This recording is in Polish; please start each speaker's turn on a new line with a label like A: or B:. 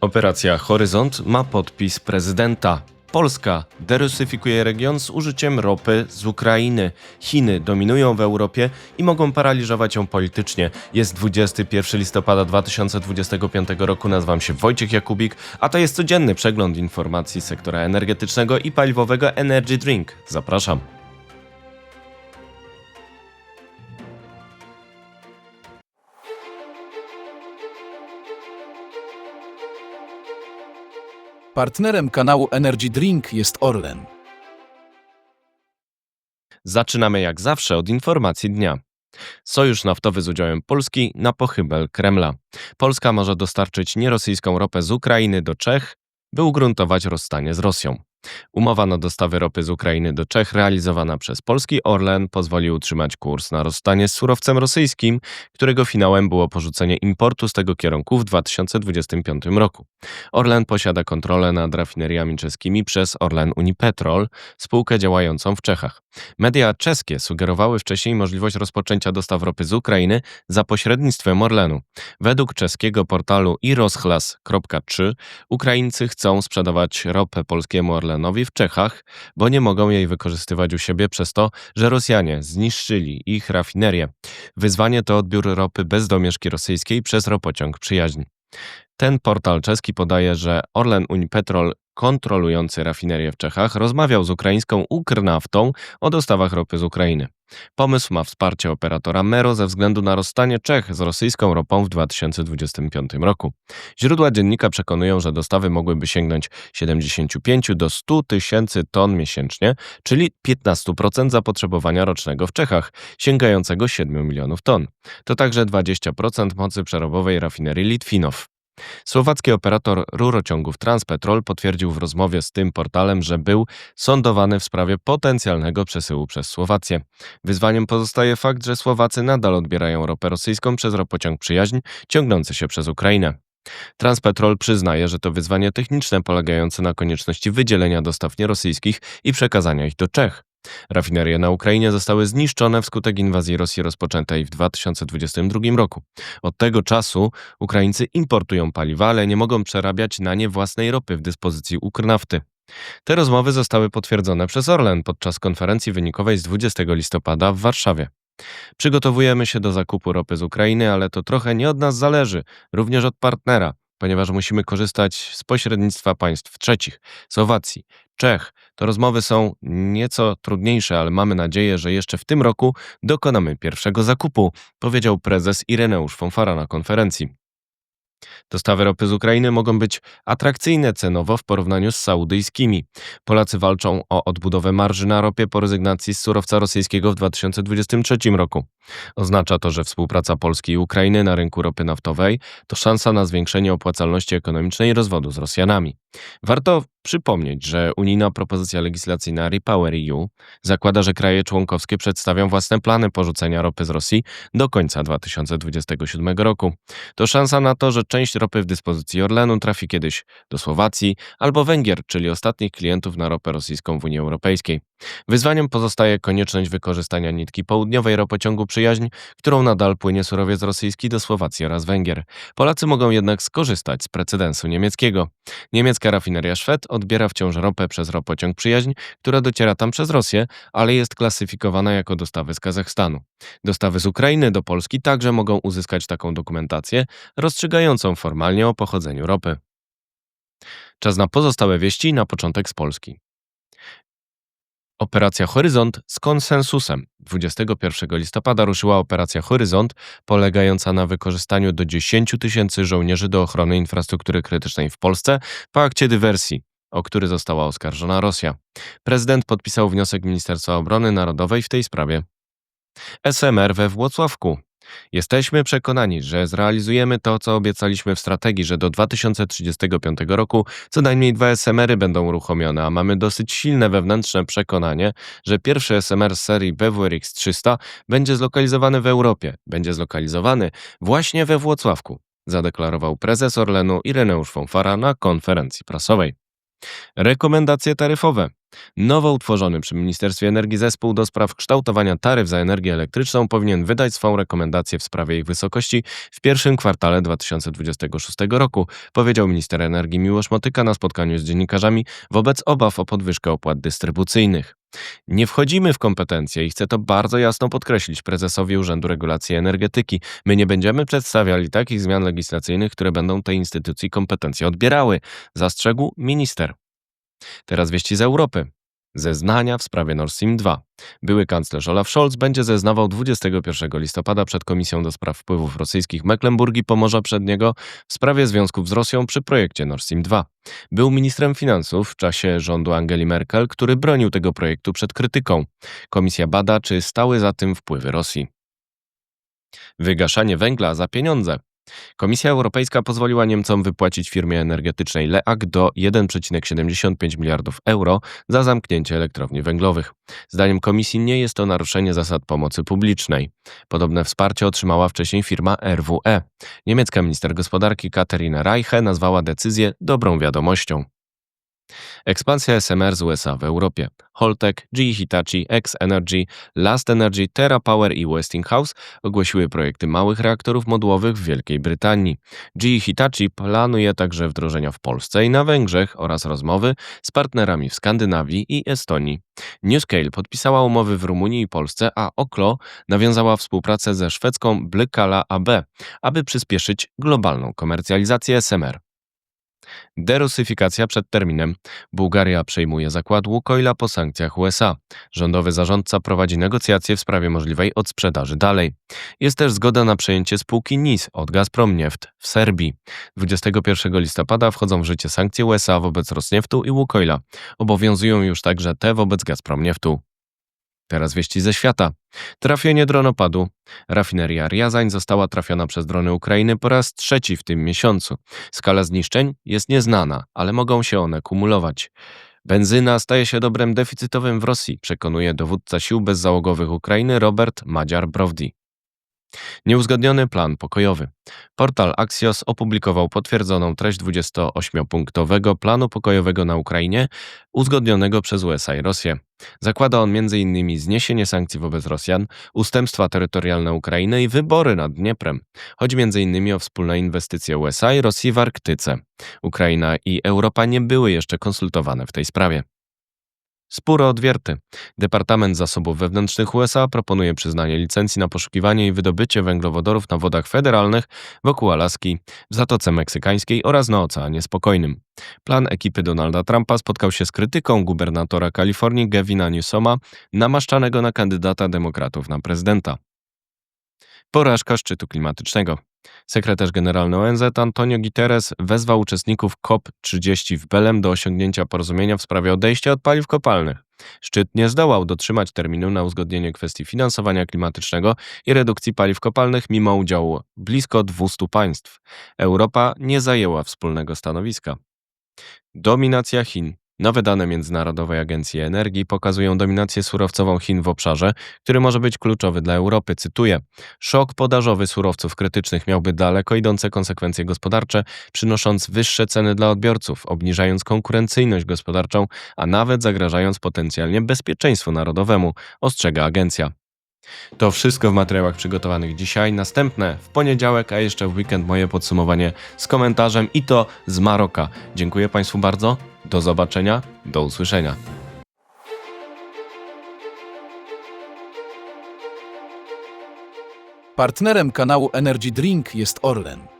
A: Operacja Horyzont ma podpis prezydenta. Polska derusyfikuje region z użyciem ropy z Ukrainy. Chiny dominują w Europie i mogą paraliżować ją politycznie. Jest 21 listopada 2025 roku. Nazywam się Wojciech Jakubik, a to jest codzienny przegląd informacji sektora energetycznego i paliwowego Energy Drink. Zapraszam.
B: Partnerem kanału Energy Drink jest Orlen.
A: Zaczynamy jak zawsze od informacji dnia. Sojusz naftowy z udziałem Polski na pochybel Kremla. Polska może dostarczyć nierosyjską ropę z Ukrainy do Czech, by ugruntować rozstanie z Rosją. Umowa na dostawy ropy z Ukrainy do Czech realizowana przez polski Orlen pozwoli utrzymać kurs na rozstanie z surowcem rosyjskim, którego finałem było porzucenie importu z tego kierunku w 2025 roku. Orlen posiada kontrolę nad rafineriami czeskimi przez Orlen Unipetrol, spółkę działającą w Czechach. Media czeskie sugerowały wcześniej możliwość rozpoczęcia dostaw ropy z Ukrainy za pośrednictwem Orlenu. Według czeskiego portalu iroschlas.3 Ukraińcy chcą sprzedawać ropę polskiemu Orlenowi w Czechach, bo nie mogą jej wykorzystywać u siebie przez to, że Rosjanie zniszczyli ich rafinerię. Wyzwanie to odbiór ropy bez domieszki rosyjskiej przez ropociąg przyjaźń. Ten portal czeski podaje, że Orlen Unipetrol kontrolujący rafinerię w Czechach rozmawiał z ukraińską Ukrnaftą o dostawach ropy z Ukrainy. Pomysł ma wsparcie operatora Mero ze względu na rozstanie Czech z rosyjską ropą w 2025 roku. Źródła dziennika przekonują, że dostawy mogłyby sięgnąć 75 do 100 tysięcy ton miesięcznie, czyli 15% zapotrzebowania rocznego w Czechach, sięgającego 7 milionów ton. To także 20% mocy przerobowej rafinerii Litwinow. Słowacki operator rurociągów Transpetrol potwierdził w rozmowie z tym portalem, że był sądowany w sprawie potencjalnego przesyłu przez Słowację. Wyzwaniem pozostaje fakt, że Słowacy nadal odbierają ropę rosyjską przez ropociąg przyjaźń ciągnący się przez Ukrainę. Transpetrol przyznaje, że to wyzwanie techniczne polegające na konieczności wydzielenia dostaw nierosyjskich i przekazania ich do Czech. Rafinerie na Ukrainie zostały zniszczone wskutek inwazji Rosji rozpoczętej w 2022 roku. Od tego czasu Ukraińcy importują paliwa, ale nie mogą przerabiać na nie własnej ropy w dyspozycji Ukrnafty. Te rozmowy zostały potwierdzone przez Orlen podczas konferencji wynikowej z 20 listopada w Warszawie. Przygotowujemy się do zakupu ropy z Ukrainy, ale to trochę nie od nas zależy, również od partnera, ponieważ musimy korzystać z pośrednictwa państw trzecich, Słowacji, Czech. To rozmowy są nieco trudniejsze, ale mamy nadzieję, że jeszcze w tym roku dokonamy pierwszego zakupu, powiedział prezes Ireneusz Fonfara na konferencji. Dostawy ropy z Ukrainy mogą być atrakcyjne cenowo w porównaniu z saudyjskimi. Polacy walczą o odbudowę marży na ropie po rezygnacji z surowca rosyjskiego w 2023 roku. Oznacza to, że współpraca Polski i Ukrainy na rynku ropy naftowej to szansa na zwiększenie opłacalności ekonomicznej rozwodu z Rosjanami. Warto przypomnieć, że unijna propozycja legislacyjna Repower EU zakłada, że kraje członkowskie przedstawią własne plany porzucenia ropy z Rosji do końca 2027 roku. To szansa na to, że część ropy w dyspozycji Orlenu trafi kiedyś do Słowacji albo Węgier, czyli ostatnich klientów na ropę rosyjską w Unii Europejskiej. Wyzwaniem pozostaje konieczność wykorzystania nitki południowej ropociągu przyjaźń, którą nadal płynie surowiec rosyjski do Słowacji oraz Węgier. Polacy mogą jednak skorzystać z precedensu niemieckiego. Niemiecka rafineria Szwed odbiera wciąż ropę przez ropociąg przyjaźń, która dociera tam przez Rosję, ale jest klasyfikowana jako dostawy z Kazachstanu. Dostawy z Ukrainy do Polski także mogą uzyskać taką dokumentację, rozstrzygającą formalnie o pochodzeniu ropy. Czas na pozostałe wieści na początek z Polski. Operacja Horyzont z konsensusem. 21 listopada ruszyła operacja Horyzont, polegająca na wykorzystaniu do 10 tysięcy żołnierzy do ochrony infrastruktury krytycznej w Polsce po akcie dywersji, o który została oskarżona Rosja. Prezydent podpisał wniosek Ministerstwa Obrony Narodowej w tej sprawie. SMR we Włocławku. Jesteśmy przekonani, że zrealizujemy to, co obiecaliśmy w strategii, że do 2035 roku co najmniej dwa SMR-y będą uruchomione, a mamy dosyć silne wewnętrzne przekonanie, że pierwszy SMR z serii BWRX 300 będzie zlokalizowany w Europie, będzie zlokalizowany właśnie we Włocławku, zadeklarował prezes Orlenu Ireneusz Fonfara na konferencji prasowej. Rekomendacje taryfowe. Nowo utworzony przy Ministerstwie Energii zespół do spraw kształtowania taryf za energię elektryczną powinien wydać swą rekomendację w sprawie ich wysokości w pierwszym kwartale 2026 roku, powiedział minister energii Miłosz Motyka na spotkaniu z dziennikarzami wobec obaw o podwyżkę opłat dystrybucyjnych. Nie wchodzimy w kompetencje i chcę to bardzo jasno podkreślić prezesowi Urzędu Regulacji Energetyki. My nie będziemy przedstawiali takich zmian legislacyjnych, które będą tej instytucji kompetencje odbierały, zastrzegł minister. Teraz wieści z Europy. Zeznania w sprawie Nord Stream 2. Były kanclerz Olaf Scholz będzie zeznawał 21 listopada przed Komisją do Spraw Wpływów Rosyjskich Mecklenburgii Pomorza Przedniego w sprawie związków z Rosją przy projekcie Nord Stream 2. Był ministrem finansów w czasie rządu Angeli Merkel, który bronił tego projektu przed krytyką. Komisja bada, czy stały za tym wpływy Rosji. Wygaszanie węgla za pieniądze. Komisja Europejska pozwoliła Niemcom wypłacić firmie energetycznej LEAG do 1,75 miliardów euro za zamknięcie elektrowni węglowych. Zdaniem komisji nie jest to naruszenie zasad pomocy publicznej. Podobne wsparcie otrzymała wcześniej firma RWE. Niemiecka minister gospodarki Katarina Reiche nazwała decyzję dobrą wiadomością. Ekspansja SMR z USA w Europie. Holtec, GE Hitachi, X Energy, Last Energy, TerraPower i Westinghouse ogłosiły projekty małych reaktorów modułowych w Wielkiej Brytanii. GE Hitachi planuje także wdrożenia w Polsce i na Węgrzech oraz rozmowy z partnerami w Skandynawii i Estonii. Newscale podpisała umowy w Rumunii i Polsce, a Oklo nawiązała współpracę ze szwedzką Blykala AB, aby przyspieszyć globalną komercjalizację SMR. Derusyfikacja przed terminem. Bułgaria przejmuje zakład Łukoila po sankcjach USA. Rządowy zarządca prowadzi negocjacje w sprawie możliwej odsprzedaży dalej. Jest też zgoda na przejęcie spółki NIS od Gazprom Nieft w Serbii. 21 listopada wchodzą w życie sankcje USA wobec Rosnieftu i Łukoila. Obowiązują już także te wobec Gazprom Nieftu. Teraz wieści ze świata. Trafienie dronopadu. Rafineria Riazań została trafiona przez drony Ukrainy po raz trzeci w tym miesiącu. Skala zniszczeń jest nieznana, ale mogą się one kumulować. Benzyna staje się dobrem deficytowym w Rosji, przekonuje dowódca sił bezzałogowych Ukrainy Robert Madziar Browdi. Nieuzgodniony plan pokojowy. Portal Axios opublikował potwierdzoną treść 28-punktowego planu pokojowego na Ukrainie, uzgodnionego przez USA i Rosję. Zakłada on m.in. zniesienie sankcji wobec Rosjan, ustępstwa terytorialne Ukrainy i wybory nad Dnieprem. Chodzi m.in. o wspólne inwestycje USA i Rosji w Arktyce. Ukraina i Europa nie były jeszcze konsultowane w tej sprawie. Spór o odwierty. Departament Zasobów Wewnętrznych USA proponuje przyznanie licencji na poszukiwanie i wydobycie węglowodorów na wodach federalnych wokół Alaski, w Zatoce Meksykańskiej oraz na Oceanie Spokojnym. Plan ekipy Donalda Trumpa spotkał się z krytyką gubernatora Kalifornii Gavina Newsoma, namaszczanego na kandydata demokratów na prezydenta. Porażka szczytu klimatycznego. Sekretarz generalny ONZ Antonio Guterres wezwał uczestników COP30 w Belem do osiągnięcia porozumienia w sprawie odejścia od paliw kopalnych. Szczyt nie zdołał dotrzymać terminu na uzgodnienie kwestii finansowania klimatycznego i redukcji paliw kopalnych mimo udziału blisko 200 państw. Europa nie zajęła wspólnego stanowiska. Dominacja Chin. Nowe dane Międzynarodowej Agencji Energii pokazują dominację surowcową Chin w obszarze, który może być kluczowy dla Europy. Cytuję: Szok podażowy surowców krytycznych miałby daleko idące konsekwencje gospodarcze, przynosząc wyższe ceny dla odbiorców, obniżając konkurencyjność gospodarczą, a nawet zagrażając potencjalnie bezpieczeństwu narodowemu, ostrzega agencja. To wszystko w materiałach przygotowanych dzisiaj. Następne w poniedziałek, a jeszcze w weekend moje podsumowanie z komentarzem i to z Maroka. Dziękuję Państwu bardzo. Do zobaczenia, do usłyszenia.
B: Partnerem kanału Energy Drink jest Orlen.